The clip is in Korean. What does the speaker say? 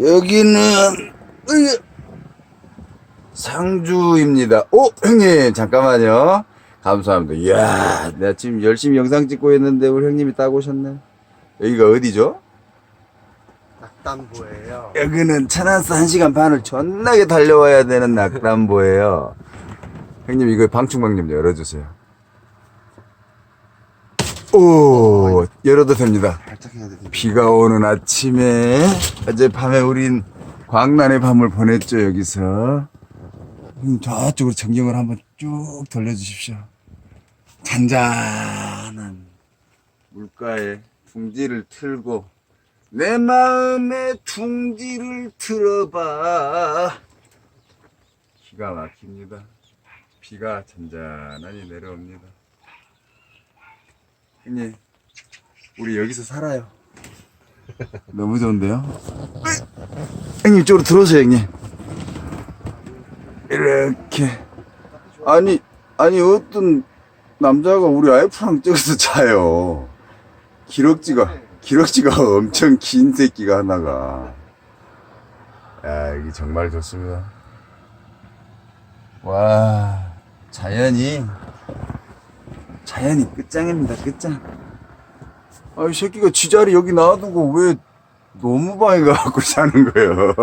여기는 상주입니다. 오 형님 잠깐만요. 감사합니다. 이야 내가 지금 열심히 영상 찍고 있는데 우리 형님이 딱 오셨네. 여기가 어디죠? 낙담보예요. 여기는 천안서 1시간 반을 존나게 달려와야 되는 낙담보예요. 형님 이거 방충망 좀 열어주세요. 오 열어도 됩니다. 해야. 비가 오는 아침에 어젯밤에 우린 광란의 밤을 보냈죠 여기서. 음, 저쪽으로 전경을 한번 쭉 돌려주십시오. 잔잔한 물가에 둥지를 틀고 내 마음에 둥지를 틀어봐. 기가 막힙니다. 비가 잔잔하니 내려옵니다 형님 우리 여기서 살아요. 너무 좋은데요? 형님 이쪽으로 들어오세요 형님. 이렇게. 아니 아니 어떤 남자가 우리 와이프랑 저기서 자요. 기럭지가 기럭지가 엄청 긴 새끼가 하나가. 야 여기 정말 좋습니다. 와 자연이 자연이 끝장입니다 끝장 아, 이 새끼가 지 자리 여기 놔두고 왜 너무 방에 가갖고 자는 거예요?